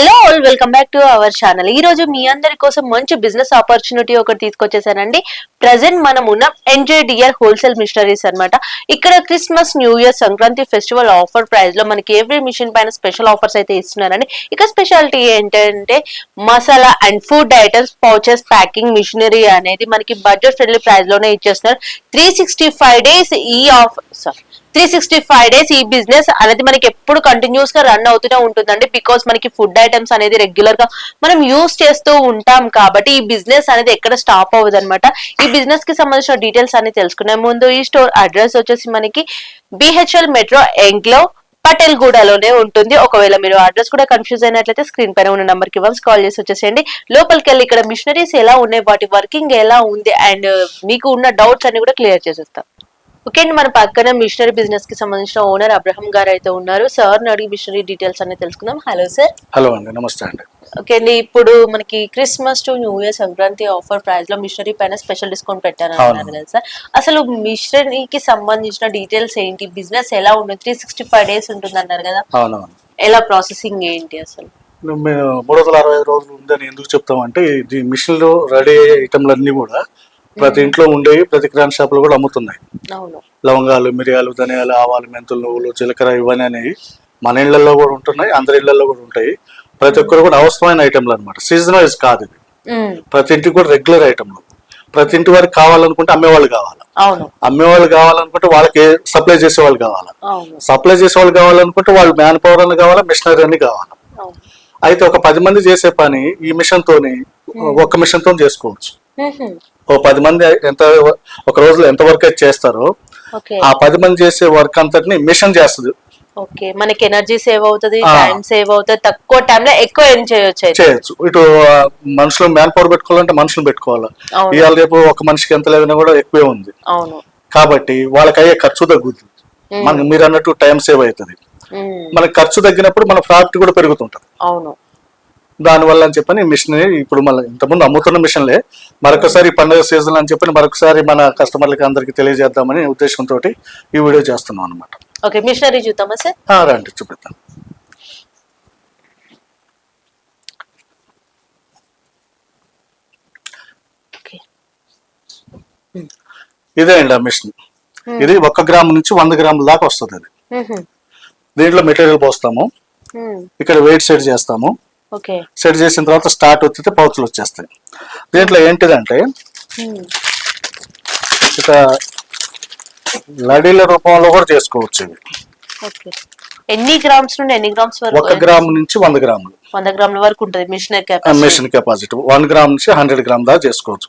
Hello all welcome back to our channel. ఈ రోజు మీ అందరి కోసం మంచి బిజినెస్ ఆపర్చునిటీ ఒకటి తీసుకొచ్చేసానండి. ప్రజెంట్ మనం ఉన్న ఎన్జేడిఆర్ హోల్సేల్ మిషనరీస్ అన్నమాట. ఇక్కడ Christmas new year Sankranti festival offer ప్రైస్లో మనకి ఎవ్రీ మిషన్ పైన స్పెషల్ ఆఫర్స్ అయితే ఇస్తున్నారండి. ఇక స్పెషాలిటీ ఏంటంటే masala and food items pouches packing machinery అనేది మనకి బడ్జెట్ ఫ్రెండ్లీ ప్రైస్లోనే ఇచ్చేస్తున్నారు. త్రీ సిక్స్టీ ఫైవ్ డేస్ ఈ of sorry three sixty five days ఈ బిజినెస్ అనేది మనకి ఎప్పుడు కంటిన్యూస్గా రన్ అవుతూనే ఉంటుందండి. బికాస్ మనకి ఫుడ్ ఐటమ్స్ అనేది రెగ్యులర్గా మనం యూస్ చేస్తూ ఉంటాం కాబట్టి ఈ బిజినెస్ అనేది ఎక్కడ స్టాప్ అవ్వదు అనమాట ఈ బిజినెస్కి సంబంధించిన డీటెయిల్స్ అన్ని తెలుసుకునే ముందు ఈ స్టోర్ అడ్రస్ వచ్చేసి మనకి బిహెచ్ఎల్ మెట్రో ఎంగ్లో పటేల్ గూడలోనే ఉంటుంది. ఒకవేళ మీరు అడ్రస్ కూడా కన్ఫ్యూజ్ అయినట్లయితే స్క్రీన్ పైన ఉన్న నెంబర్కి వన్స్ కాల్ చేసి వచ్చేసేయండి. లోపలికి వెళ్ళి ఇక్కడ మిషనరీస్ ఎలా ఉన్నాయి? వాటి వర్కింగ్ ఎలా ఉంది? అండ్ మీకు ఉన్న డౌట్స్ అన్ని కూడా క్లియర్ చేసేస్తాం. ఓకే అండి. మన పక్కన మిషనరీ బిజినెస్కి సంబంధించిన ఓనర్ అబ్రహం గారు అయితే ఉన్నారు. సార్ అడిగి మిషనరీ డీటెయిల్స్ అన్ని తెలుసుకుందాం. హలో సార్ హలో అండి. నమస్తే అండి. ఓకే అండి. ఇప్పుడు మనకి Christmas to new year Sankranti offer ప్రైస్లో మిషనరీ పైన స్పెషల్ డిస్కౌంట్ పెట్టారు అన్నారు. కదా సార్. అసలు మిషనరీకి సంబంధించిన డీటెయిల్స్ ఏంటి? బిజినెస్ ఎలా ఉంటుంది? త్రీ సిక్స్టీ ఫైవ్ డేస్ ఉంటుంది అన్నారు కదా. ఎలా ప్రాసెసింగ్ ఏంటి అసలు? మేము మూడు వందల అరవై ఐదు రోజులు ఉందని ఎందుకు చెప్తామంటే మిషన్లో రెడీ అయ్యే ఐటమ్లు అన్నీ కూడా ప్రతి ఇంట్లో ఉండేవి ప్రతి కిరాణా షాపులో కూడా అమ్ముతున్నాయి. లవంగాలు మిరియాలు ధనియాలు ఆవాలు మెంతులు నువ్వులు జీలకర్ర ఇవన్నీ అనేవి మన ఇళ్ళలో కూడా ఉంటున్నాయి అందరి ఇళ్ళలో కూడా ఉంటాయి. ప్రతి ఒక్కరు కూడా అవసరమైన ఐటమ్లు అనమాట సీజన్ వైజ్ కాదు ఇది. ప్రతి ఇంటికి కూడా రెగ్యులర్ ఐటమ్లు ప్రతి ఇంటి వారికి కావాలనుకుంటే అమ్మేవాళ్ళు కావాలి? అమ్మేవాళ్ళు కావాలనుకుంటే వాళ్ళకి సప్లై చేసే వాళ్ళు కావాలి? సప్లై చేసే వాళ్ళు కావాలనుకుంటే వాళ్ళు మ్యాన్ పవర్ అని కావాలా మిషనరీ అని కావాలి? అయితే ఒక పది మంది చేసే పని ఈ మిషన్ తోని ఒక్క మిషన్తో చేసుకోవచ్చు. ఓ పది మంది ఎంత ఒక రోజులో ఎంత వర్క్ అయితే చేస్తారో ఆ పది మంది చేసే వర్క్ అంతటిని మిషన్ చేస్తుంది. ఓకే. మనకి ఎనర్జీ సేవ్ అవుతుంది. టైం సేవ్ అవుతుంది తక్కువ time లో ఎక్కువ ఎర్న్ చేయొచ్చు. చేయొచ్చు. ఇటు మనుషులు మ్యాన్ పవర్ పెట్టుకోవాలంటే మనుషులు పెట్టుకోవాలి. ఇవాళ రేపు ఒక మనిషికి ఎంత లేదన్నా కూడా ఎక్కువే ఉంది. అవును. కాబట్టి వాళ్ళకి అయ్యే ఖర్చు తగ్గుతుంది మనకి మీరు అన్నట్టు టైం సేవ్ అవుతుంది. మనకి ఖర్చు తగ్గినప్పుడు మన ప్రాఫిట్ కూడా పెరుగుతుంటది. అవును. దానివల్ల అని చెప్పని మిషన్ ఇప్పుడు మళ్ళీ ఇంతకుముందు అమ్ముతున్న మిషన్లే మరొకసారి పండుగ సీజన్ అని చెప్పని మరొకసారి మన కస్టమర్లకి అందరికి తెలియజేద్దామని ఉద్దేశంతో ఈ వీడియో చేస్తున్నాం అనమాట ఓకే మిషనరీ చూద్దామా సార్? రండి చూపిద్దాం. ఇదే అండి ఆ మిషన్. ఇది ఒక్క గ్రాము నుంచి వంద గ్రాముల దాకా వస్తుంది ఉహుం, దీంట్లో మెటీరియల్ పోస్తాము. ఇక్కడ వెయిట్ సెట్ చేస్తాము. సెట్ చేసిన తర్వాత స్టార్ట్ వచ్చితే పౌచులు వచ్చేస్తాయి. దీంట్లో ఏంటిదంటే ఇక లడీల రూపంలో కూడా చేసుకోవచ్చు ఓకే. ఎన్ని గ్రామ్స్ నుండి ఎన్ని గ్రామ్స్ ఒక గ్రాము నుంచి వంద గ్రాములు. వంద గ్రాముల వరకు ఉంటుంది capacity? Machine capacity. One gram నుంచి హండ్రెడ్ గ్రామ్ దాకా చేసుకోవచ్చు.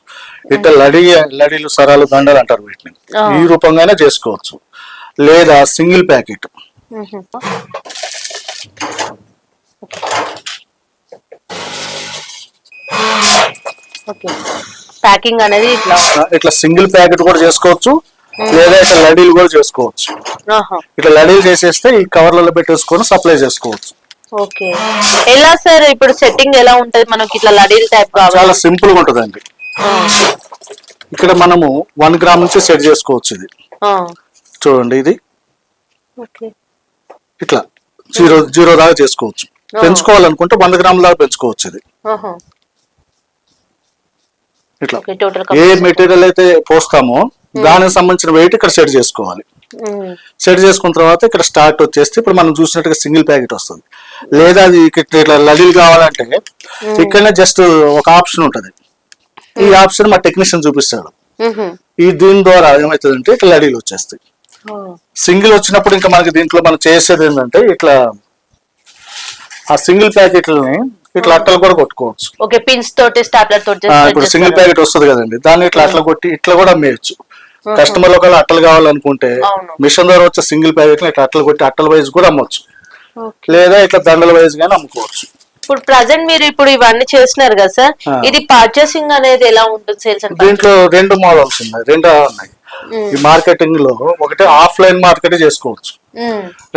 ఇట్లా లడి లడీలు సరాలు దండలు అంటారు వీటిని. ఈ రూపంగానే చేసుకోవచ్చు. లేదా సింగిల్ ప్యాకెట్. ప్యాకింగ్ అనేది ఇట్లా. ఇట్లా సింగిల్ ప్యాకెట్ కూడా చేసుకోవచ్చు. లేదా ఇట్లా లడీలు కూడా చేసుకోవచ్చు. ఇట్లా లడీలు చేసేస్తే ఈ కవర్లలో పెట్టేసుకొని సప్లై చేసుకోవచ్చు. ఓకే. ఎలా సార్ ఇప్పుడు సెట్టింగ్ ఎలా ఉంటది? మనకి ఇట్లా లడీల్ టైప్ కావాలి. చాలా సింపుల్గా ఉంటుందండి. ఇక్కడ మనము వన్ గ్రామ్ నుంచి సెట్ చేసుకోవచ్చు ఇది. చూడండి ఇది. ఓకే. ఇట్లా. జీరో జీరో దాకా చేసుకోవచ్చు. పెంచుకోవాలనుకుంటే వంద గ్రాముల దాకా పెంచుకోవచ్చు ఇది. ఆహా. ఇట్లా. ఏ మెటీరియల్ అయితే పోస్తామో దానికి సంబంధించిన వెయిట్ ఇక్కడ సెట్ చేసుకోవాలి. సెట్ చేసుకున్న తర్వాత ఇక్కడ స్టార్ట్ వచ్చేస్తే ఇప్పుడు మనం చూసినట్టుగా సింగిల్ ప్యాకెట్ వస్తుంది. లేదా అది ఇట్లా లడీలు కావాలంటే ఇక్కడనే జస్ట్ ఒక ఆప్షన్ ఉంటది. ఈ ఆప్షన్ మా టెక్నీషియన్ చూపిస్తాడు. ఈ దీని ద్వారా ఏమవుతుందంటే ఇట్లా లడీలు వచ్చేస్తాయి. సింగిల్ వచ్చినప్పుడు ఇంకా మనకి దీంట్లో మనం చేసేది ఏంటంటే ఇట్లా ఆ సింగిల్ ప్యాకెట్లని ఇట్లా అట్టలు కూడా కొట్టుకోవచ్చు. ఓకే పిన్స్ తోటి స్టాప్లర్ తోటి ఇప్పుడు సింగిల్ ప్యాకెట్ వస్తుంది కదండి దాన్ని ఇట్లా అట్లా కొట్టి ఇట్లా కూడా అమ్మేయచ్చు. కస్టమర్ ఒకవేళ అట్టలు కావాలనుకుంటే. మిషన్ ద్వారా వచ్చే సింగిల్ ప్యాకెట్ ఇట్లా అట్టలు కొట్టి అట్టల వైజ్ కూడా అమ్మొచ్చు. లేదా ఇట్లా దండల వైజ్ గానీ అమ్ముకోవచ్చు. ఇప్పుడు ప్రజెంట్ మీరు ఇప్పుడు ఇవన్నీ చేస్తున్నారు కదా సార్. ఇది పర్చేసింగ్ అనేది ఎలా ఉంటుంది సేల్స్ దీంట్లో రెండు మోడల్స్ ఉన్నాయి రెండు ఉన్నాయి. ఈ మార్కెటింగ్లో ఒకటి ఆఫ్లైన్ మార్కెట్ చేసుకోవచ్చు.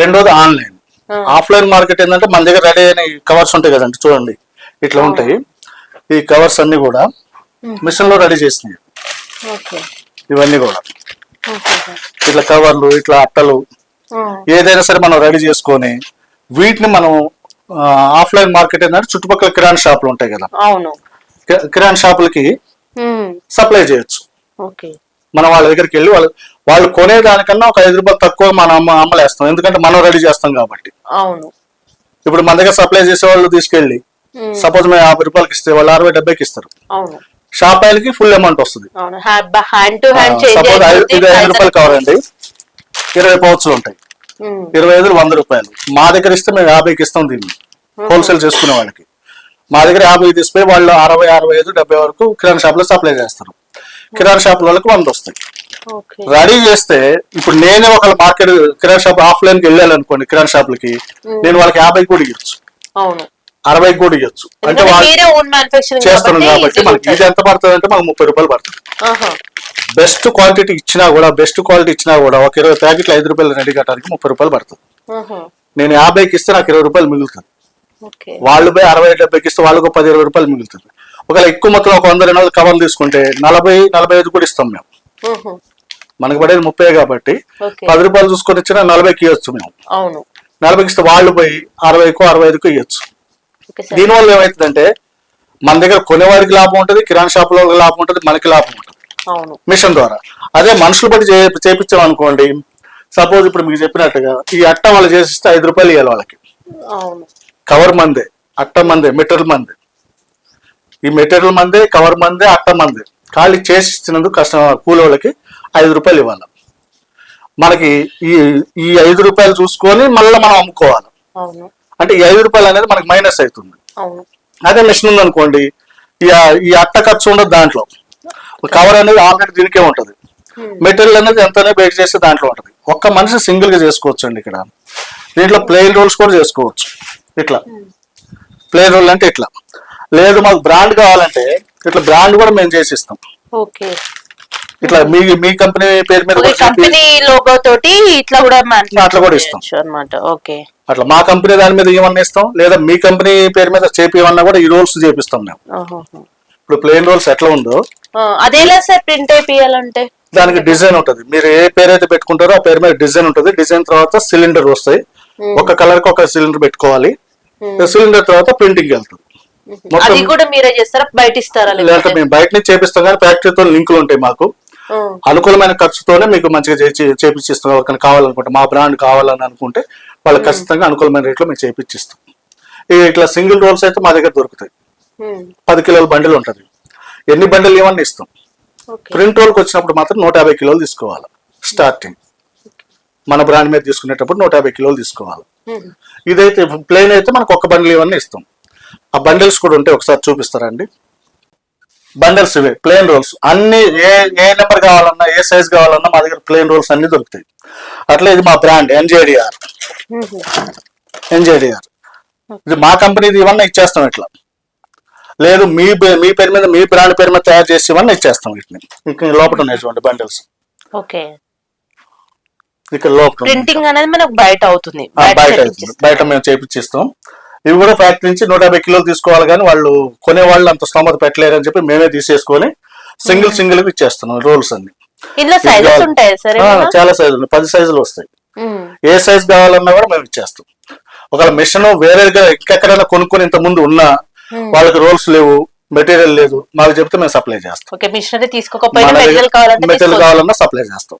రెండోది ఆన్లైన్. ఆఫ్లైన్ మార్కెట్ ఏంటంటే మన దగ్గర రెడీ అయిన కవర్స్ ఉంటాయి కదండి చూడండి. ఇట్లా ఉంటాయి. ఈ కవర్స్ అన్ని కూడా మిషన్లో రెడీ చేసినాయి ఇవన్నీ కూడా. ఇట్లా కవర్లు ఇట్లా అట్టలు ఏదైనా సరే మనం రెడీ చేసుకొని వీటిని మనం ఆఫ్లైన్ మార్కెట్ ఏంటంటే చుట్టుపక్కల కిరాణా షాపులు ఉంటాయి కదా. కిరాణా షాపులకి సప్లై చేయొచ్చు. మనం వాళ్ళ దగ్గరికి వెళ్ళి వాళ్ళు వాళ్ళు కొనేదానికన్నా ఒక ఐదు రూపాయలు తక్కువ మనం అమ్మ అమ్మలేస్తాం. ఎందుకంటే మనం రెడీ చేస్తాం కాబట్టి. అవును. ఇప్పుడు మన దగ్గర సప్లై చేసే వాళ్ళు తీసుకెళ్ళి సపోజ్ మేము యాభై రూపాయలకి ఇస్తే వాళ్ళు అరవై డెబ్బైకి ఇస్తారు. షాప్ ఆయనకి ఫుల్ అమౌంట్ వస్తుంది. సపోజ్ ఇది ఐదు రూపాయలు కావాలండి ఇరవై పౌచ్లు ఉంటాయి. ఇరవై ఐదు వంద రూపాయలు. మా దగ్గర ఇస్తే మేము యాభైకి ఇస్తాం దీన్ని. హోల్సేల్ చేసుకునే వాళ్ళకి. మా దగ్గర యాభై తీసుకుపోయి వాళ్ళు అరవై అరవై ఐదు డెబ్బై వరకు కిరాణా షాప్లో సప్లై చేస్తారు. కిరాణా షాప్ వాళ్ళకి వంద వస్తాయి. రెడీ చేస్తే ఇప్పుడు నేనే ఒక మార్కెట్ కిరాణా షాప్ ఆఫ్లైన్కి వెళ్ళాను అనుకోండి కిరాణా షాపులకి నేను వాళ్ళకి యాభై కూడా ఇవ్వచ్చు. అరవై కూడా ఇవ్వచ్చు. అంటే చేస్తున్నాం కాబట్టి మనకి ఇది ఎంత పడుతుంది అంటే మనకు ముప్పై రూపాయలు పడుతుంది. బెస్ట్ క్వాలిటీ ఇచ్చినా కూడా బెస్ట్ క్వాలిటీ ఇచ్చినా కూడా ఒక ఇరవై ప్యాకెట్లు ఐదు రూపాయలు రెడీ కట్టడానికి ముప్పై రూపాయలు పడుతుంది. నేను యాభైకి ఇస్తే నాకు ఇరవై రూపాయలు మిగులుతుంది. వాళ్ళు పోయి అరవై డెబ్బైకి ఇస్తే వాళ్ళకు పది ఇరవై రూపాయలు మిగులుతుంది. ఒకవేళ ఎక్కువ మొత్తం ఒక వంద రెండు వందల కవర్లు తీసుకుంటే నలభై నలభై ఐదు కూడా ఇస్తాం మేము. మనకు పడేది ముప్పై కాబట్టి పది రూపాయలు చూసుకొని ఇచ్చినా నలభైకి ఇవ్వచ్చు మేము. అవును. నలభైకి ఇస్తే వాళ్ళు పోయి అరవైకో అరవై ఐదుకో ఇవ్వచ్చు దీనివల్ల ఏమవుతుందంటే మన దగ్గర కొనేవాడికి లాభం ఉంటుంది కిరాణా షాపులో లాభం ఉంటుంది మనకి లాభం ఉంటుంది. మిషన్ ద్వారా. అదే మనుషులు బట్టి చేపించాం అనుకోండి సపోజ్ ఇప్పుడు మీకు చెప్పినట్టుగా ఈ అట్ట వాళ్ళు చేసిస్తే ఐదు రూపాయలు ఇవ్వాలి వాళ్ళకి. కవర్ మందే అట్ట మందే మెటీరియల్ మందే. ఈ మెటీరియల్ మందే కవర్ మందే అట్ట మందే. ఖాళీ చేసి ఇచ్చినందుకు కష్టం కూలోళ్ళకి ఐదు రూపాయలు ఇవ్వాలి. మనకి ఈ ఈ ఐదు రూపాయలు చూసుకొని మళ్ళీ మనం అమ్ముకోవాలి. అంటే ఈ ఐదు రూపాయలు అనేది మనకి మైనస్ అవుతుంది. అదే మిషన్ ఉందనుకోండి ఈ ఈ అట్ట ఖర్చు ఉండదు దాంట్లో. కవర్ అనేది ఆల్రెడీ దీనికే ఉంటుంది. మెటీరియల్ అనేది ఎంతనే బేక్ చేస్తే దాంట్లో ఉంటుంది. ఒక్క మనిషి సింగిల్గా చేసుకోవచ్చు అండి ఇక్కడ. దీంట్లో ప్లెయిన్ రోల్స్ కూడా చేసుకోవచ్చు. ఇట్లా. ప్లెయిన్ రోల్ అంటే ఇట్లా. లేదు మాకు బ్రాండ్ కావాలంటే ఇట్లా బ్రాండ్ కూడా మేము చేసి ఇస్తాం. ఓకే. ఇట్లా మీ మీ కంపెనీ పేరు మీద కంపెనీ లోగో తోటి ఇట్లా కూడా అట్లా కూడా ఇస్తాం. అనమాట ఓకే. అట్లా మా కంపెనీ దాని మీద ఏమన్నా ఇస్తాం? లేదా మీ కంపెనీ పేరు మీద చేపియమన్నా కూడా ఈ రోల్స్ చేపిస్తాం మేము. ఇప్పుడు ప్లెయిన్ రోల్స్ ఎట్లా ఉందో అదేలా సార్ ప్రింట్ అయిపోయాలంటే దానికి డిజైన్ ఉంటుంది. మీరు ఏ పేరు అయితే పెట్టుకుంటారో ఆ పేరు మీద డిజైన్ ఉంటుంది. డిజైన్ తర్వాత సిలిండర్ వస్తాయి. ఒక కలర్కి ఒక సిలిండర్ పెట్టుకోవాలి. సిలిండర్ తర్వాత ప్రింటింగ్ వెళ్తుంది అది కూడా మీరే చేస్తారా? బయట ఇస్తారా లేదంటే మేము బయట నుంచి చేపిస్తాం కానీ ఫ్యాక్టరీతో లింకులు ఉంటాయి మాకు. అనుకూలమైన ఖర్చుతోనే మీకు మంచిగా చేసి చేపించిస్తాం ఎవరికైనా కావాలనుకుంటే మా బ్రాండ్ కావాలని అనుకుంటే వాళ్ళకి ఖచ్చితంగా అనుకూలమైన రేట్లో మేము చేపించిస్తాం ఇట్లా సింగిల్ రోల్స్ అయితే మా దగ్గర దొరుకుతాయి. పది కిలోల బండిల్ ఉంటుంది. ఎన్ని బండిల్ ఇవన్నీ ఇస్తాం. ప్రింట్ రోల్కి వచ్చినప్పుడు మాత్రం నూట యాభై కిలోలు తీసుకోవాలి. స్టార్టింగ్. మన బ్రాండ్ మీద తీసుకునేటప్పుడు నూట యాభై కిలోలు తీసుకోవాలి. ఇదైతే ప్లేన్ అయితే మనకు ఒక్క బండిల్ ఇవన్నీ ఇస్తాం. ఆ బండిల్స్ కూడా ఉంటే ఒకసారి చూపిస్తారా అండి? బండిల్స్ ఇవే ప్లేన్ రోల్స్ అన్ని ఏ ఏ నెంబర్ కావాలన్నా ఏ సైజ్ కావాలన్నా మా దగ్గర ప్లేన్ రోల్స్ అన్ని దొరుకుతాయి. అట్లా ఇది మా బ్రాండ్ ఎన్జేడిఆర్ ఎన్జేడిఆర్ ఇది మా కంపెనీది ఇవన్నీ ఇచ్చేస్తాం ఇట్లా. లేదు మీ మీ పేరు మీద మీ బ్రాండ్ పేరు మీద తయారు చేసి ఇవన్నీ ఇచ్చేస్తాం వీటిని. ఇక్కడ లోపల ఉన్నాయి చూడండి బండిల్స్. ఓకే. ఇక్కడ లోపల. ప్రింటింగ్ అనేది మనకు బయట అవుతుంది. బయట. బయట మేము చేపించిస్తాం ఇవి కూడా ఫ్యాక్టరీ నుంచి నూట యాభై కిలోలు తీసుకోవాలి కానీ వాళ్ళు కొనే వాళ్ళు అంత స్తోమత పెట్టలేరు అని చెప్పి మేమే తీసేసుకొని సింగిల్ సింగిల్గా ఇచ్చేస్తున్నాం రోల్స్ అన్ని. చాలా సైజులు పది సైజులు వస్తాయి. ఏ సైజ్ కావాలన్నా కూడా మేము ఇచ్చేస్తాం. ఒకవేళ మిషన్ వేరేగా ఇంకెక్కడైనా కొనుక్కొని ఇంత ముందు ఉన్నా వాళ్ళకి రోల్స్ లేవు. మెటీరియల్ లేదు. మాకు చెప్తే మేము సప్లై చేస్తాం. ఓకే మిషనరీ తీసుకోకపోయినా మెటీరియల్ కావాలంటే మెటీరియల్. కావాలన్నా సప్లై చేస్తాం.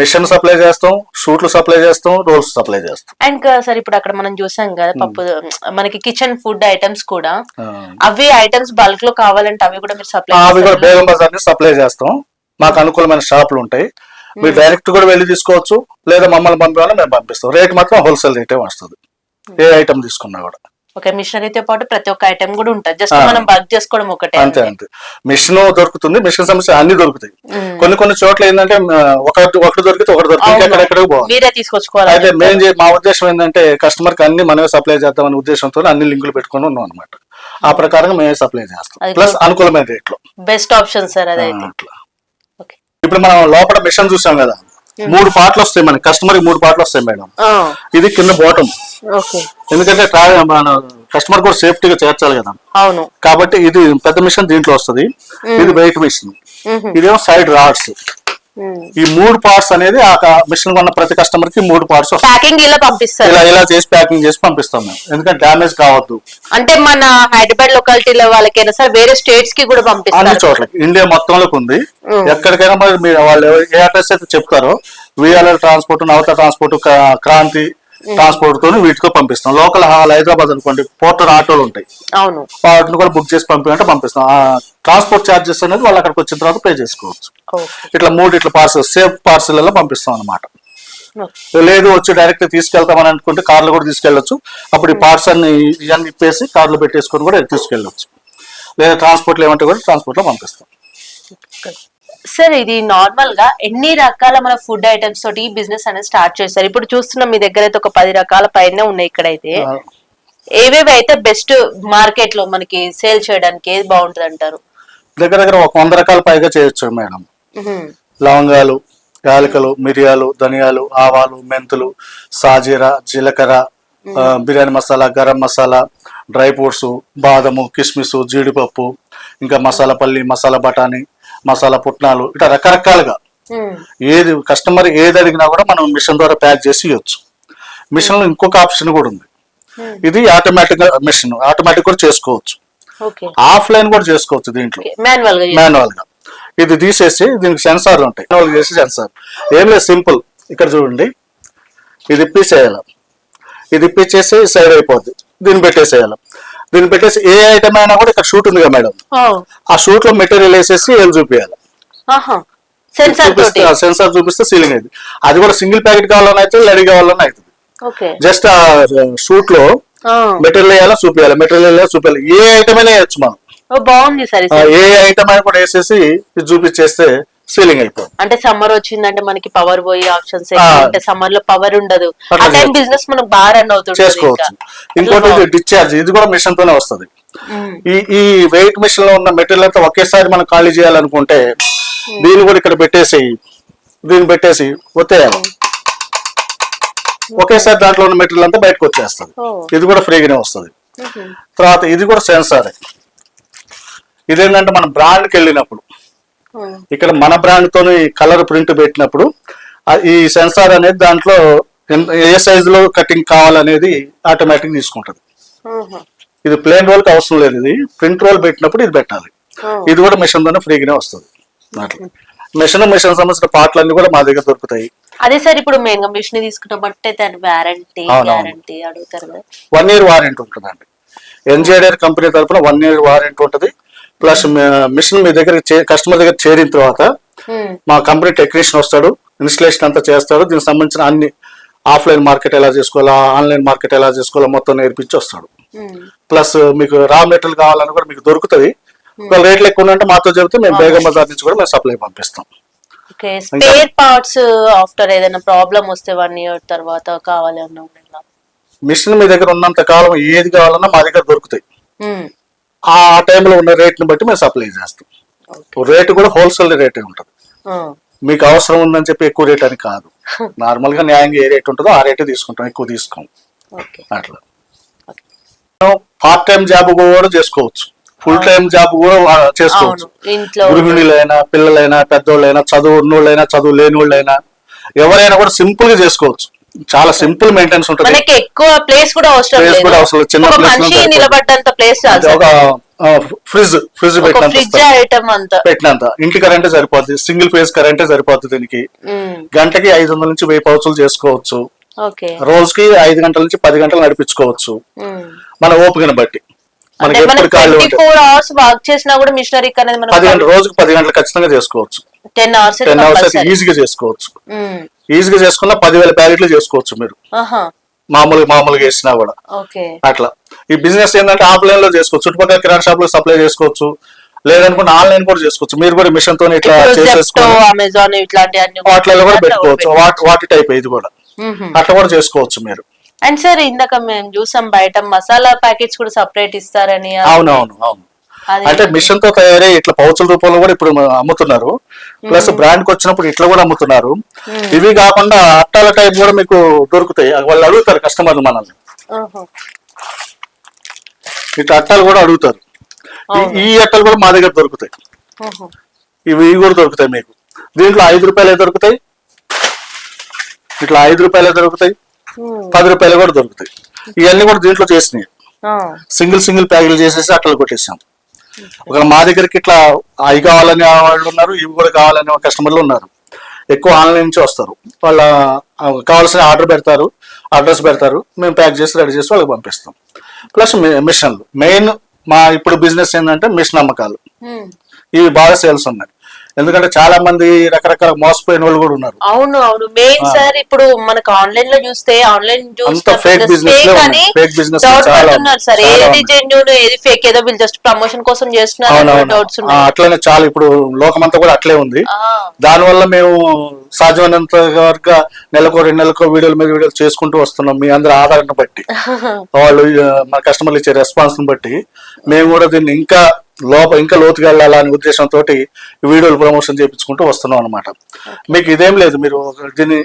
మిషన్ సప్లై చేస్తాం షూట్లు సప్లై చేస్తాం రోల్స్ సప్లై చేస్తాం. అండ్ సార్ ఇప్పుడు అక్కడ మనం చూసాం కదా పప్పు మనకి కిచెన్ ఫుడ్ ఐటమ్స్ కూడా. అవి ఐటమ్స్ బల్క్లో కావాలంటే అవి కూడా మీరు సప్లై అవి కూడా బేగం బజార్ సప్లై చేస్తాం. మాకు అనుకూలమైన షాపులు ఉంటాయి. మీరు డైరెక్ట్ కూడా వెళ్ళి తీసుకోవచ్చు లేదా మమ్మల్ని పంపించాలని మేము పంపిస్తాం. రేట్ మాత్రం హోల్సేల్ రేటే వస్తుంది. ఏ ఐటమ్ తీసుకున్నా కూడా. ఓకే మిషనరీతో పాటు ప్రతి ఒక్క ఐటమ్ కూడా ఉంటుంది. జస్ట్. మనం బర్క్ చేసుకోవడం ఒకటే అంతే అంతే. మిషన్ దొరుకుతుంది మిషన్ సమస్య అన్ని దొరుకుతాయి. కొన్ని కొన్ని చోట్ల ఏంటంటే ఒకటి ఒకటి దొరికితే ఒకటి దొరికితే పోవాలి. మీరే తీసుకొచ్చుకోవాలి. అయితే మేం చే- మా ఉద్దేశం ఏంటంటే కస్టమర్కి అన్ని మనమే సప్లై చేద్దామనే ఉద్దేశంతో అన్ని లింకులు పెట్టుకొని ఉన్నాం అనమాట ఆ ప్రకారంగా మేమే సప్లై చేస్తాం. అది ప్లస్ అనుకూలమైన రేట్లో. Best option sir okay. ఇప్పుడు మనం లోపల మిషన్ చూసాం కదా. మూడు పార్ట్లు వస్తాయి మనకి కస్టమర్కి మూడు పార్ట్లు వస్తాయి మేడం. ఇది కింద బాటమ్ ఎందుకంటే కస్టమర్ కూడా సేఫ్టీగా చేర్చాలి కదా. అవును. కాబట్టి ఇది పెద్ద మిషన్ దీంట్లో వస్తుంది. ఇది వెయిట్ మిషన్. ఇదేమో సైడ్ రాడ్స్ ఈ మూడు పార్ట్స్ అనేది ఆ మిషన్ కొన్న ప్రతి కస్టమర్కి మూడు పార్ట్స్ ప్యాకింగ్ ఇలా పంపిస్తారు. ఇలా ఇలా చేసి ప్యాకింగ్ చేసి పంపిస్తాం మేము. ఎందుకంటే డ్యామేజ్ కావద్దు. అంటే మన హైదరాబాద్ లొకాలిటీలో వాళ్ళకైనా సరే వేరే స్టేట్స్కి కూడా అన్ని పంపిస్తారు చోట్లకి. ఇండియా మొత్తంలోకి ఉంది. ఎక్కడికైనా మరి మీరు వాళ్ళు ఏ అడ్రస్ అయితే చెప్తారో VRL transport Navata transport Kranti transport తోని వీటితో పంపిస్తాం. లోకల్ హాల్ హైదరాబాద్ అనుకోండి పోర్టర్ ఆటోలు ఉంటాయి. అవును. వాటిని కూడా బుక్ చేసి పంపించంటే పంపిస్తాం. ఆ ట్రాన్స్పోర్ట్ ఛార్జెస్ అనేది వాళ్ళు అక్కడికి వచ్చిన తర్వాత పే చేసుకోవచ్చు. ఇట్లా మూడు ఇట్లా పార్సల్ సేఫ్ పార్సల్ పంపిస్తాం అన్నమాట. లేదు వచ్చి డైరెక్ట్ తీసుకెళ్తామని అనుకుంటే కార్లు కూడా తీసుకెళ్ళొచ్చు. అప్పుడు ఈ పార్ట్స్ అన్ని ఇవన్నీ ఇప్పేసి కార్లు పెట్టేసుకొని కూడా తీసుకెళ్ళొచ్చు. లేదా ట్రాన్స్పోర్ట్ ఏమంటే కూడా ట్రాన్స్పోర్ట్లో పంపిస్తాం. సార్ ఇది నార్మల్గా ఎన్ని రకాల మన ఫుడ్ ఐటమ్స్ తోటి ఈ బిజినెస్ అనేది స్టార్ట్ చేస్తారు ఇప్పుడు చూస్తున్నాం మీ దగ్గర అయితే ఒక పది రకాల పైన ఉన్నాయి ఇక్కడైతే. ఏవేవి అయితే బెస్ట్ మార్కెట్లో మనకి సేల్ చేయడానికి ఏది బాగుంటది అంటారు? దగ్గర దగ్గర ఒక వంద రకాల పైగా చేయొచ్చు మేడం. లవంగాలు యాలకలు మిరియాలు ధనియాలు ఆవాలు మెంతులు సాజీర జీలకర్ర బిర్యానీ మసాలా గరం మసాలా డ్రై ఫ్రూట్స్ బాదము కిస్మిస్ జీడిపప్పు ఇంకా మసాలా పల్లి మసాలా బఠానీ మసాలా పుట్నాలు ఇట్లా రకరకాలుగా. ఏది కస్టమర్ ఏది అడిగినా కూడా మనం మిషన్ ద్వారా ప్యాక్ చేసి ఇవ్వచ్చు. మిషన్లో ఇంకొక ఆప్షన్ కూడా ఉంది. ఇది ఆటోమేటిక్ మిషన్ ఆటోమేటిక్ కూడా చేసుకోవచ్చు. ఆఫ్లైన్ కూడా చేసుకోవచ్చు దీంట్లో. మాన్యువల్గా ఇది తీసేసి దీనికి సెన్సార్లు ఉంటాయి. మాన్యువల్ చేసి సెన్సార్ ఏం లేదు సింపుల్ ఇక్కడ చూడండి. ఇది ఇప్పిసేయాలి ఇది ఇప్పించేసి సైడ్ అయిపోద్ది. దీన్ని పెట్టేసేయాలి. దీన్ని పెట్టేసి ఏ ఐటమ్ అయినా కూడా ఇక్కడ షూట్ ఉంది కదా మేడం? ఆ షూట్లో మెటీరియల్ వేసేసి ఏం చూపించాలి సెన్సార్ సెన్సార్ చూపిస్తే సీలింగ్ అయింది. అది కూడా సింగిల్ ప్యాకెట్ కావాలని అయితే రెడీ కావాలని అవుతుంది. జస్ట్ ఆ షూట్లో మెటీరియల్ వేయాలా చూపించాలి మెటీరియల్ వేయాలా చూపించాలి ఏ ఐటమ్ అయినా వేయచ్చు మనం. బాగుంది సార్ ఆ, ఏ ఐటమ్ అయినా కూడా వేసేసి చూపించేస్తే సీలింగ్ అయిపోతుంది అంటే సమ్మర్ వచ్చిందంటే మనకి పవర్ పోయే ఆప్షన్స్. అంటే సమ్మర్లో పవర్ ఉండదు. ఆ టైం. బిజినెస్ మనకు బాగా రన్ అవుతుంది చేసుకోవచ్చు. ఇంకోటి డిశ్చార్జ్ ఇది కూడా మిషన్ తోనే వస్తుంది. ఈ ఈ వెయిట్ మిషన్లో ఉన్న మెటీరియల్ అంతా ఒకేసారి మనం ఖాళీ చేయాలనుకుంటే దీన్ని కూడా ఇక్కడ పెట్టేసి దీన్ని పెట్టేసి ఒత్తేయాలి. ఒకేసారి దాంట్లో ఉన్న మెటీరియల్ అంతా బయటకు వచ్చేస్తుంది. ఇది కూడా ఫ్రీగానే వస్తుంది. తర్వాత ఇది కూడా సెన్సార్ ఇదేంటంటే మన బ్రాండ్కి వెళ్ళినప్పుడు ఇక్కడ మన బ్రాండ్ తోని కలర్ ప్రింట్ పెట్టినప్పుడు ఈ సెన్సార్ అనేది దాంట్లో ఏ సైజ్లో కటింగ్ కావాలనేది ఆటోమేటిక్ తీసుకుంటది. ఇది ప్లేన్ రోల్కి అవసరం లేదు. ఇది ప్రింట్ రోల్ పెట్టినప్పుడు ఇది పెట్టాలి. ఇది కూడా మిషన్ తోనే ఫ్రీగానే వస్తుంది. అట్లా. మిషన్ మిషన్ సంబంధించిన పార్ట్లు అన్ని కూడా మా దగ్గర దొరుకుతాయి. అదే సార్ ఇప్పుడు మెయిన్గా మిషన్ దాని. గ్యారంటీ అడుగుతారు కదా. వన్ ఇయర్ వారంటీ ఉంటుందండి. ఎన్జేడిఆర్ కంపెనీ తరపున వన్ ఇయర్ వారంటీ ఉంటుంది. ప్లస్ మిషన్ మీ దగ్గర కస్టమర్ దగ్గర చేరిన తర్వాత. మా కంపెనీ టెక్నీషియన్ వస్తాడు ఇన్స్టలేషన్ అంతా చేస్తాడు దీనికి సంబంధించిన అన్ని ఆఫ్లైన్ మార్కెట్ ఎలా చేసుకోవాలా ఆన్లైన్ మార్కెట్ ఎలా చేసుకోవాలో మొత్తం నేర్పించి వస్తాడు. ప్లస్ మీకు రా మెటీరియల్ కావాలని కూడా మీకు దొరుకుతుంది ఒకవేళ రేట్లు ఎక్కువ ఉంటే మాతో చెబితే మేము బేగం బజార్ నుంచి కూడా మేము సప్లై పంపిస్తాం స్పేర్ పార్ట్స్ ఆఫ్టర్ ఏదైనా ప్రాబ్లం వస్తే వన్ ఇయర్ తర్వాత కావాలి అన్నా. మిషన్ మీ దగ్గర ఉన్నంత కాలం ఏది కావాలన్నా మా దగ్గర దొరుకుతాయి. ఆ టైంలో ఉన్న రేట్ని బట్టి మేము సప్లై చేస్తాం. రేటు కూడా హోల్సేల్ రేటే ఉంటుంది. మీకు అవసరం ఉందని చెప్పి ఎక్కువ రేట్ అని కాదు. నార్మల్గా న్యాయంగా ఏ రేట్ ఉంటుందో ఆ రేటే తీసుకుంటాం ఎక్కువ తీసుకోం. అట్లా. పార్ట్ టైం జాబ్ కూడా చేసుకోవచ్చు. ఫుల్ టైం జాబ్ కూడా చేసుకోవచ్చు. గృహిణులైనా పిల్లలైనా పెద్దోళ్ళైనా చదువు ఉన్నోళ్ళైనా చదువు లేనివాళ్ళైనా ఎవరైనా కూడా సింపుల్గా చేసుకోవచ్చు. చాలా సింపుల్ మెయింటెనెన్స్ ఉంటుంది. మనకి ఎక్కువ ప్లేస్ కూడా అవసరం లేదు. కూడా అవసరం. చిన్న మనిషి. నిలబడ్డంత ప్లేస్ ఒక ఫ్రిడ్జ్ ఫ్రిడ్జ్ పెట్టినంత పెట్టినంత. ఇంటి కరెంటే సరిపోద్ది. సింగిల్ ఫేజ్ కరెంటే సరిపోద్ది దీనికి. గంటకి ఐదు వందల నుంచి వెయ్యి పౌచులు చేసుకోవచ్చు. రోజుకి ఐదు గంటల నుంచి పది గంటలు నడిపించుకోవచ్చు. మన ఓపికను బట్టి. మనకి ఎప్పుడు అవర్స్ వర్క్ చేసినా కూడా మిషనరీ అనేది పది గంటలు రోజుకి పది గంటలు ఖచ్చితంగా చేసుకోవచ్చు. టెన్ అవర్స్ టెన్ అవర్స్ ఈజీగా చేసుకోవచ్చు. ఈజీగా చేసుకున్న పదివేల ప్యాకెట్లు చేసుకోవచ్చు మీరు. మామూలుగా మామూలుగా వేసినా కూడా. ఓకే. అట్లా. ఈ బిజినెస్ ఏంటంటే ఆఫ్లైన్లో చేసుకోవచ్చు. చుట్టుపక్కల కిరాణా షాప్లో సప్లై చేసుకోవచ్చు. లేదనుకుంటే ఆన్లైన్ కూడా చేసుకోవచ్చు. మీరు కూడా మిషన్తో ఇట్లా అన్ని వాటిలలో కూడా పెట్టుకోవచ్చు. వాటి వాటి టైప్ ఇది కూడా. అట్లా కూడా చేసుకోవచ్చు మీరు. అండ్ సార్ ఇందాక మేము చూసాం బయట మసాలా ప్యాకెట్స్ కూడా సపరేట్ ఇస్తారని. అవునవును అవును. అంటే మిషన్తో తయారై ఇట్లా పౌచుల రూపంలో కూడా ఇప్పుడు అమ్ముతున్నారు. ప్లస్ బ్రాండ్కి వచ్చినప్పుడు ఇట్లా కూడా అమ్ముతున్నారు. ఇవి కాకుండా అట్టాల టైప్ కూడా మీకు దొరుకుతాయి. వాళ్ళు అడుగుతారు కస్టమర్లు మనల్ని. ఇట్లా అట్టాలు కూడా అడుగుతారు. ఈ- అట్టలు కూడా మా దగ్గర దొరుకుతాయి. ఇవి కూడా దొరుకుతాయి మీకు. దీంట్లో ఐదు రూపాయలే దొరుకుతాయి. ఇట్లా ఐదు రూపాయలే దొరుకుతాయి. పది రూపాయలు కూడా దొరుకుతాయి. ఇవన్నీ కూడా దీంట్లో చేసినాయి. సింగిల్ సింగిల్ ప్యాకెట్లు చేసేసి అట్లా కొట్టేసాం. ఒక మా దగ్గరికి ఇట్లా అవి కావాలనే వాళ్ళు ఉన్నారు ఇవి కూడా కావాలనే కస్టమర్లు ఉన్నారు. ఎక్కువ ఆన్లైన్ నుంచి వస్తారు. వాళ్ళ కావాల్సిన ఆర్డర్ పెడతారు అడ్రస్ పెడతారు మేము ప్యాక్ చేసి రెడీ చేసి వాళ్ళకి పంపిస్తాం. ప్లస్ మిషన్లు. మెయిన్ మా ఇప్పుడు బిజినెస్ ఏంటంటే మిషన్ అమ్మకాలు. ఇవి బాగా సేల్స్ ఉన్నాయి. ఎందుకంటే చాలా మంది రకరకాల మోసపోయిన వాళ్ళు కూడా ఉన్నారు. అవును అవును. మెయిన్ సార్ ఇప్పుడు మనకు ఆన్లైన్లో చూస్తే ఆన్లైన్ పడుతున్నారు సార్. ఏది. జెన్యున్ ఏది ఫేక్ ఏదో వీళ్ళు జస్ట్ ప్రమోషన్ కోసం చేస్తున్నారు డౌట్స్ అట్లనే చాలా ఇప్పుడు లోకమంతా కూడా అట్లే ఉంది. ఆ, దానివల్ల మేము సాధ్యమైనంత వరకు నెలకు రెండు నెలలకు వీడియోల మీద వీడియోలు చేసుకుంటూ వస్తున్నాం. మీ అందరి ఆధారాన్ని బట్టి. వాళ్ళు మన కస్టమర్లు ఇచ్చే రెస్పాన్స్ బట్టి. మేము కూడా దీన్ని ఇంకా లోప ఇంకా లోతుగా వెళ్ళాలా అనే ఉద్దేశంతో వీడియోలు ప్రమోషన్ చేయించుకుంటూ వస్తున్నాం అనమాట మీకు ఇదేం లేదు మీరు దీన్ని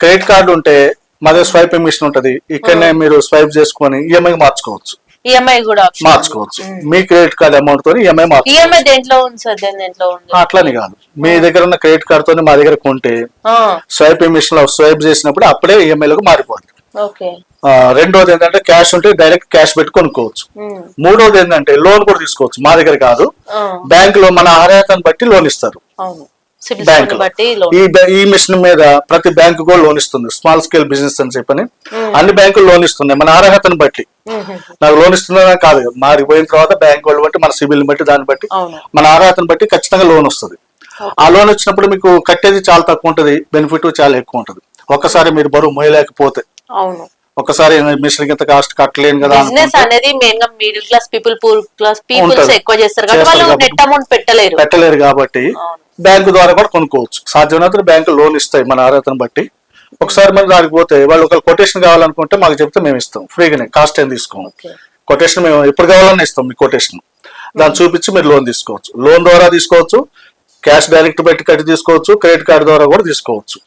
క్రెడిట్ కార్డు ఉంటే మాదే స్వైపింగ్ మిషన్ ఉంటది ఇక్కడనే మీరు స్వైప్ చేసుకొని ఈఎంఐ మార్చుకోవచ్చు. ఈఎంఐ కూడా. మార్చుకోవచ్చు. మీ క్రెడిట్ కార్డ్ అమౌంట్తో ఈఎంఐ మార్చుకోవచ్చు. ఈఎంఐ దేంట్లో ఉంది సార్? దేని దేంట్లో ఉంది? అట్లని కాదు. మీ దగ్గర ఉన్న క్రెడిట్ కార్డ్ తోని మా దగ్గర కొంటే స్వైప్ మిషన్లో స్వైప్ చేసినప్పుడు అప్పుడే E ఈఎంఐలకు మారిపోతుంది రెండోది ఏంటంటే క్యాష్ ఉంటే డైరెక్ట్ క్యాష్ పెట్టి కొనుక్కోవచ్చు. మూడోది ఏంటంటే లోన్ కూడా తీసుకోవచ్చు. మా దగ్గర కాదు. బ్యాంక్లో మన అర్హతను బట్టి లోన్ ఇస్తారు. బ్యాంక్ ఈ ఈ మిషన్ మీద ప్రతి బ్యాంకు కూడా లోన్ ఇస్తుంది. స్మాల్ స్కేల్ బిజినెస్ అని చెప్పని. అన్ని బ్యాంకులు లోన్ ఇస్తున్నాయి. మన అర్హతను బట్టి. నాకు లోన్ ఇస్తుందని కాదు. కదా. మాది పోయిన తర్వాత బ్యాంక్ వాళ్ళు బట్టి మన సిబిల్ బట్టి దాన్ని బట్టి మన అర్హతను బట్టి ఖచ్చితంగా లోన్ వస్తుంది. ఆ లోన్ వచ్చినప్పుడు మీకు కట్టేది చాలా తక్కువ ఉంటుంది. బెనిఫిట్ చాలా ఎక్కువ ఉంటుంది. ఒక్కసారి మీరు బరువు మోయలేకపోతే అవును. ఒక్కసారి మిషన్ ఇంత కాస్ట్ కట్టలేను కదా బిజినెస్ అనేది మెయిన్గా middle class people poor class peoples. ఎక్కువ చేస్తారు కాబట్టి వాళ్ళు. నెట్ అమౌంట్ పెట్టలేరు. పెట్టలేరు కాబట్టి. బ్యాంకు ద్వారా కూడా కొనుక్కోవచ్చు. సాధ్యమైనంత బ్యాంకు లోన్ ఇస్తాయి మన అర్హతను బట్టి. ఒకసారి మరి దానికి పోతే వాళ్ళు ఒక కొటేషన్ కావాలనుకుంటే మాకు చెప్తే మేము ఇస్తాం. ఫ్రీగానే కాస్ట్ ఏం తీసుకోము. కొటేషన్ మేము ఎప్పుడు కావాలన్నా ఇస్తాం మీ కొటేషన్ దాన్ని చూపించి మీరు లోన్ తీసుకోవచ్చు. లోన్ ద్వారా తీసుకోవచ్చు. క్యాష్ డైరెక్ట్ పెట్టి కట్టి తీసుకోవచ్చు. క్రెడిట్ కార్డు ద్వారా కూడా తీసుకోవచ్చు.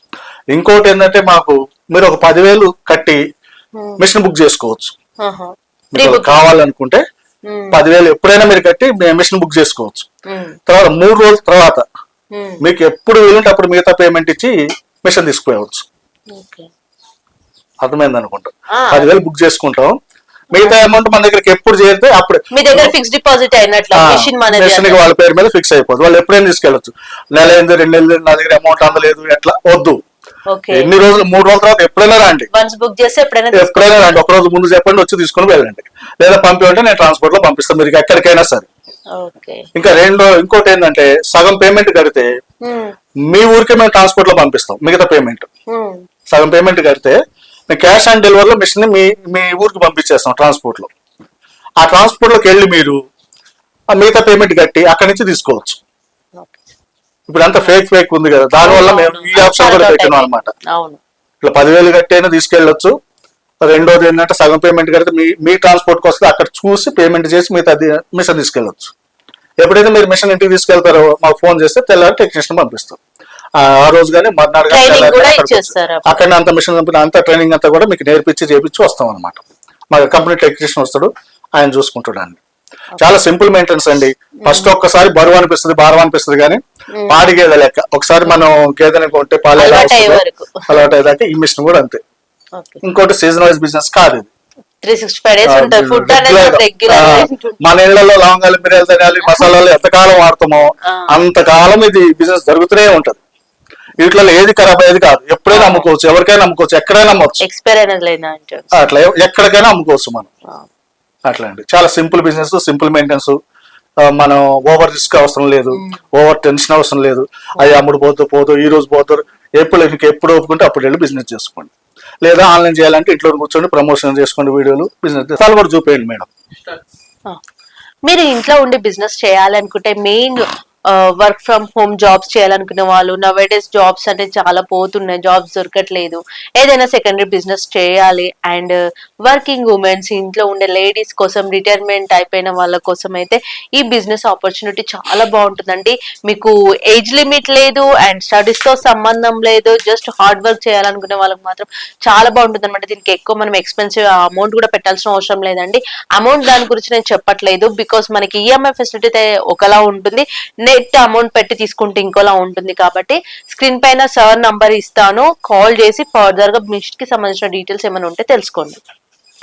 ఇంకోటి ఏంటంటే మాకు మీరు ఒక పదివేలు కట్టి మిషన్ బుక్ చేసుకోవచ్చు. మీకు Pre-book. కావాలనుకుంటే ఉమ్, పదివేలు ఎప్పుడైనా మీరు కట్టి మిషన్ బుక్ చేసుకోవచ్చు. ఉమ్, తర్వాత మూడు రోజుల తర్వాత మీకు ఎప్పుడు వీలుంటే అప్పుడు మిగతా పేమెంట్ ఇచ్చి మిషన్ తీసుకుపోవచ్చు. ఓకే. అర్థమైంది అనుకుంటా. పదివేలు బుక్ చేసుకుంటాం. మిగతా అమౌంట్ మన దగ్గరికి ఎప్పుడు చేరితే అప్పుడు మీ దగ్గర ఫిక్స్ డిపాజిట్ అయినట్లు మిషన్ వాళ్ళ పేరు మీద ఫిక్స్ అయిపోతుంది వాళ్ళు ఎప్పుడైనా తీసుకెళ్ళచ్చు. నెల అయింది రెండు నెలలు నా దగ్గర అమౌంట్ అందలేదు ఎట్లా? వద్దు. ఎన్ని రోజులు? మూడు రోజుల తర్వాత ఎప్పుడైనా రండి. బుక్ చేస్తే ఎప్పుడైనా ఎప్పుడైనా రండి. ఒక రోజు ముందు చెప్పండి వచ్చి తీసుకొని వెళ్ళండి. లేదా పంపించంటే నేను ట్రాన్స్పోర్ట్లో పంపిస్తాను. మీరు ఎక్కడికైనా సరే. ఇంకా రెండో ఇంకోటి ఏంటంటే సగం పేమెంట్ కడితే మీ ఊరికే మేము ట్రాన్స్పోర్ట్లో పంపిస్తాం మిగతా పేమెంట్ సగం పేమెంట్ కడితే మేము క్యాష్ ఆన్ డెలివరీలో మిషన్ మీ మీ ఊరికి పంపించేస్తాం ట్రాన్స్పోర్ట్లో. ఆ ట్రాన్స్పోర్ట్లోకి వెళ్ళి మీరు ఆ మిగతా పేమెంట్ కట్టి అక్కడి నుంచి తీసుకోవచ్చు. ఇప్పుడు అంతా ఫేక్ ఫేక్ ఉంది కదా. దానివల్ల మేము ఈ ఆప్షన్ కూడా పెట్టినాం అనమాట ఇట్లా పదివేలు కట్టైనా తీసుకెళ్ళొచ్చు. రెండోది ఏంటంటే సగం పేమెంట్ కడితే మీ మీ ట్రాన్స్పోర్ట్కి వస్తే అక్కడ చూసి పేమెంట్ చేసి మిగతా మిషన్ తీసుకెళ్ళొచ్చు. ఎప్పుడైతే మీరు మిషన్ ఇంటికి తీసుకెళ్తారో మాకు ఫోన్ చేస్తే తెల్లారి టెక్నీషియన్ పంపిస్తాం. ఆ రోజు కానీ మర్నాడు కానీ Training తెల్లారి కూడా కానీ అక్కడికి ఇచ్చేస్తారు వస్తాం. అక్కడనే అంత మిషన్ అంత ట్రైనింగ్ అంతా కూడా మీకు నేర్పించి చేపించి వస్తాం అనమాట మా కంపెనీ టెక్నీషియన్ వస్తాడు ఆయన చూసుకుంటాడు అండి చాలా సింపుల్ మెయింటెనెన్స్ అండి. ఫస్ట్ ఒక్కసారి బరువు అనిపిస్తుంది భారం అనిపిస్తుంది కానీ పాడి గేదె లెక్క. ఒకసారి మనం గేదెని కొంటే పాలు ఎలా అలవాటు అయ్యేదాకా ఈ మిషన్ కూడా అంతే. ఇంకోటి సీజన్ వైజ్ బిజినెస్ కాదు ఇది మన ఇళ్ళలో లవంగాలు మిరియాలు ధనియాలు మసాలాలు ఎంతకాలం వాడతామో ఆ. అంతకాలం ఇది బిజినెస్ జరుగుతూనే ఉంటది. వీటిలో ఏది ఖరాబ్ అయ్యేది కాదు. ఎప్పుడైనా అమ్ముకోవచ్చు ఎవరికైనా అమ్ముకోవచ్చు ఎక్కడైనా అమ్మవచ్చు ఎక్స్పైర్ అట్లా ఎక్కడికైనా అమ్ముకోవచ్చు మనం. అట్లా అండి. చాలా సింపుల్ బిజినెస్ సింపుల్ మెయింటెనెన్స్ మనం ఓవర్ రిస్క్ అవసరం లేదు. ఓవర్ టెన్షన్ అవసరం లేదు. అవి అమ్ముడు పోతూ పోతూ ఈ రోజు పోతారు. ఎప్పుడు మీకు ఎప్పుడు ఒప్పుకుంటే అప్పుడు వెళ్ళి బిజినెస్ చేసుకోండి. లేదా ఆన్లైన్ చేయాలంటే ఇంట్లో కూర్చొని ప్రమోషన్ చేసుకోండి వీడియోలు బిజినెస్ చాలా కూడా చూపేయండి మేడం. మీరు ఇంట్లో ఉండి బిజినెస్ చేయాలనుకుంటే main work from home jobs చేయాలనుకునే వాళ్ళు నవేడేస్ జాబ్స్ అంటే చాలా పోతున్నాయి జాబ్స్ దొరకట్లేదు. ఏదైనా సెకండరీ బిజినెస్ చేయాలి అండ్ వర్కింగ్ ఉమెన్స్ ఇంట్లో ఉండే లేడీస్ కోసం రిటైర్మెంట్ అయిపోయిన వాళ్ళ కోసం అయితే ఈ బిజినెస్ ఆపర్చునిటీ చాలా బాగుంటుందండి. మీకు ఏజ్ లిమిట్ లేదు అండ్ స్టడీస్తో సంబంధం లేదు జస్ట్ హార్డ్ వర్క్ చేయాలనుకునే వాళ్ళకి మాత్రం చాలా బాగుంటుంది అనమాట దీనికి ఎక్కువ మనం ఎక్స్పెన్సివ్ అమౌంట్ కూడా పెట్టాల్సిన అవసరం లేదండి. అమౌంట్ దాని గురించి నేను చెప్పట్లేదు బికాస్ మనకి ఈఎంఐ ఫెసిలిటీ అయితే ఒకలా ఉంటుంది. నెట్ అమౌంట్ పెట్టి తీసుకుంటే ఇంకోలా ఉంటుంది కాబట్టి స్క్రీన్ పైన సార్ నంబర్ ఇస్తాను. కాల్ చేసి ఫర్దర్గా మిస్ట్కి సంబంధించిన డీటెయిల్స్ ఏమైనా ఉంటే తెలుసుకోండి.